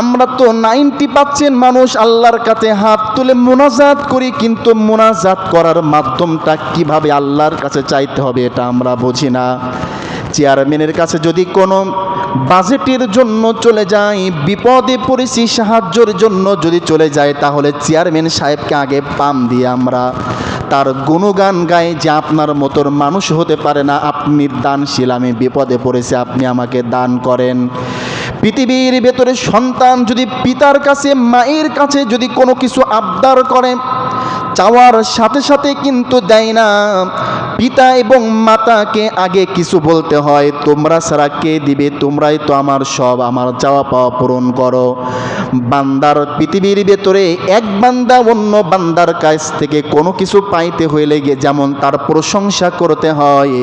আমরা তো ninety percent মানুষ আল্লাহর কাছে হাত তুলে মোনাজাত করি, কিন্তু মোনাজাত করার মাধ্যমটা কীভাবে আল্লাহর কাছে চাইতে হবে এটা আমরা বুঝি না। চেয়ারম্যানের কাছে যদি কোনো বাজেটের জন্য চলে যাই, বিপদে পড়েছি, সাহায্যের জন্য যদি চলে যায় তাহলে চেয়ারম্যান সাহেবকে আগে পাম দিয়ে আমরা তার গুণগান গায় যে আপনার মতোর মানুষ হতে পারে না, আপনি দানশীল, আমি বিপদে পড়েছি, আপনি আমাকে দান করেন। পৃথিবীর ভেতরে সন্তান যদি পিতার কাছে, মায়ের কাছে যদি কোনো কিছু আবদার করে, চাওয়ার সাথে সাথে কিন্তু দেয় না। পিতা এবং মাতাকে আগে কিছু বলতে হয়, তোমরা ছাড়া কে দিবে? তোমরাই তো আমার সব, আমার চাওয়া পাওয়া পূরণ করো। বান্দার পৃথিবীর ভেতরে এক বান্দা অন্য বান্দার কাছ থেকে কোনো কিছু পাইতে হইলে গিয়ে যেমন তার প্রশংসা করতে হয়,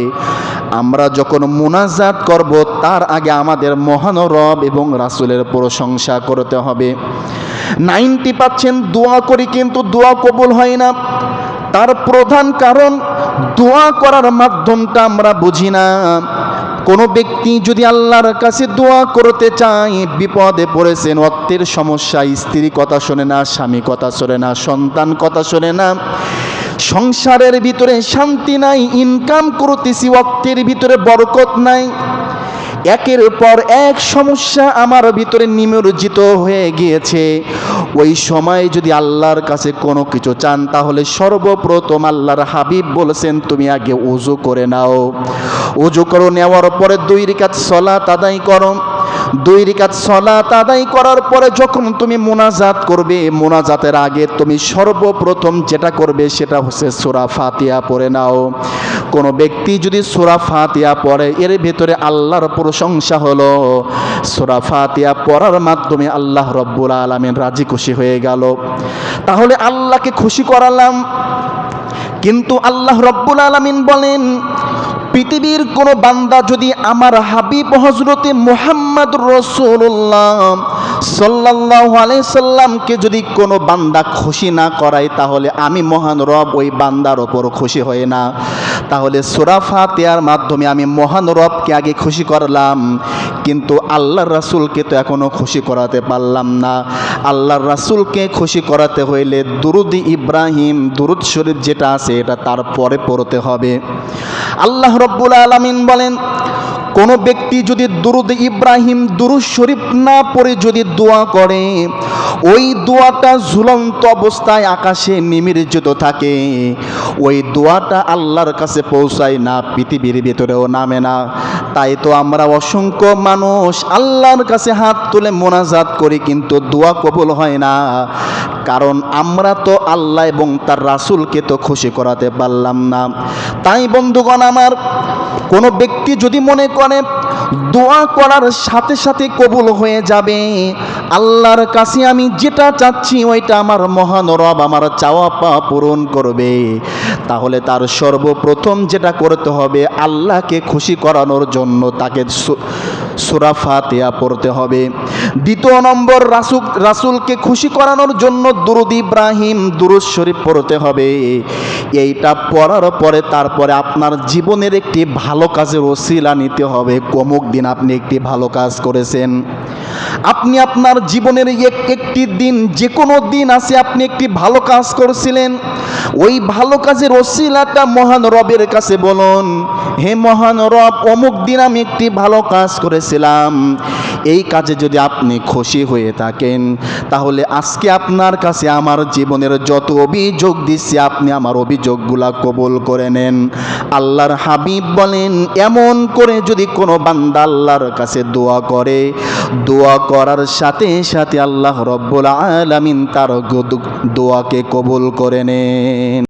আমরা যখন মুনাজাত করব, তার আগে আমাদের মহান রব এবং রাসুলের প্রশংসা করতে হবে। নাইনটি পার্সেন্ট দোয়া করি কিন্তু দোয়া কবুল হয় না। তার প্রধান কারণ দোয়া করার মাধ্যমটা আমরা বুঝি না। কোনো ব্যক্তি যদি আল্লাহর কাছে দোয়া করতে চায়, বিপদে পড়েছেন অর্থের সমস্যা স্ত্রী কথা শোনে না স্বামী কথা শোনে না, সন্তান কথা শোনে না, সংসারের ভিতরে শান্তি নাই ইনকাম করতেছি অর্থের ভিতরে বরকত নাই একের পর এক সমস্যা আমার ভিতরে নিমজ্জিত হয়ে গিয়েছে। ওই সময় যদি আল্লাহর কাছে কোনো কিছু চান, তাহলে সর্বপ্রথম আল্লাহর হাবিব বলেছেন, তুমি আগে উজু করে নাও। উজু করো নেওয়ার পরে দুই রিকাত সলা তাদাই করো। দুই রিকাত সলাত আদায় করার পরে যখন তুমি মোনাজাত করবে, মোনাজাতের আগে তুমি সর্বপ্রথম যেটা করবে সেটা হচ্ছে সোরা ফাতিয়া পড়ে নাও। কোনো ব্যক্তি যদি সোরা ফাতিয়া পড়ে, এর ভেতরে আল্লাহর প্রশংসা হলো। সোরা ফাতিয়া পড়ার মাধ্যমে আল্লাহ রব্বুল আলমের রাজি খুশি হয়ে গেল। তাহলে আল্লাহকে খুশি করালাম। কিন্তু আল্লাহ রব্বুল আলমিন বলেন পৃথিবীর কোনো বান্দা যদি আমার হাবিব হজরতে মোহাম্মদ রসুল্লাহ সাল্লাহ সাল্লামকে যদি কোনো বান্দা খুশি না করায়, তাহলে আমি মহান রব ওই বান্দার ওপর খুশি হয়ে না। তাহলে সুরাফা দেওয়ার মাধ্যমে আমি মহান রবকে আগে খুশি করলাম, কিন্তু আল্লাহর রাসুলকে তো এখনও খুশি করাতে পারলাম না। আল্লাহর রাসুলকে খুশি করাতে হইলে দুরুদি ইব্রাহিম, দুরুদ শরীফ যেটা আছে, এটা তারপরে পড়তে হবে। আল্লাহ রব্বুল আলমিন বলেন কোনো ব্যক্তি যদি দুরুদ ইব্রাহিম দুরুদ শরীফ না পড়ে যদি দোয়া করে, ওই দোয়াটা ঝুলন্ত অবস্থায় আকাশে নিমির্জিত থাকে। ওই দোয়াটা আল্লাহর কাছে পৌঁছায় না, পৃথিবীর ভেতরেও নামে না। তাই তো আমরা অসংখ্য মানুষ আল্লাহর কাছে হাত তুলে মোনাজাত করি, কিন্তু দোয়া কবুল হয় না। কারণ আমরা তো আল্লাহ এবং তার রাসুলকে তো খুশি করাতে পারলাম না। তাই বন্ধুগণ আমার কোনো ব্যক্তি যদি মনে করে দোয়া করার সাথে সাথে কবুল হয়ে যাবে। আল্লাহর কাছে আমি যেটা চাচ্ছি ওইটা আমার মহান রব আমার চাওয়া পাওয়া পূরণ করবে। তাহলে তার সর্বপ্রথম যেটা করতে হবে, আল্লাহকে খুশি করানোর জন্য তাকে সুরা ফাতিয়া পড়তে হবে। দ্বিতীয় নম্বর, রাসুল রাসুলকে খুশি করানোর জন্য দুরুদ ইব্রাহিম দুরুদ শরীফ পড়তে হবে। এইটা পড়ার পরে তারপরে আপনার জীবনের একটি ভালো কাজের ওসিলা নিতে হবে। কমুক দিন আপনি একটি ভালো কাজ করেছেন। আপনি আপনার জীবনের এক একটি দিন যে কোনো দিন আছে আপনি একটি ভালো কাজ করেছিলেন। ওই ভালো কাজের ওসিলাটা মহান রবের কাছে বলুন, হে মহান রব, অমুক দিন আমি একটি ভালো কাজ করেছিলাম। এই কাজে যদি আপনি খুশি হয়ে থাকেন, তাহলে আজকে আপনার কাছে আমার জীবনের যত অভিযোগ দিচ্ছে, আপনি আমার অভিযোগগুলা কবুল করে নেন। আল্লাহর হাবিব বলেন, এমন করে যদি কোনো বান্দা আল্লাহর কাছে দোয়া করে। দোয়া করার সাথে সাথে আল্লাহ রব্বুল আলামিন তার দোয়াকে কবুল করে নেন।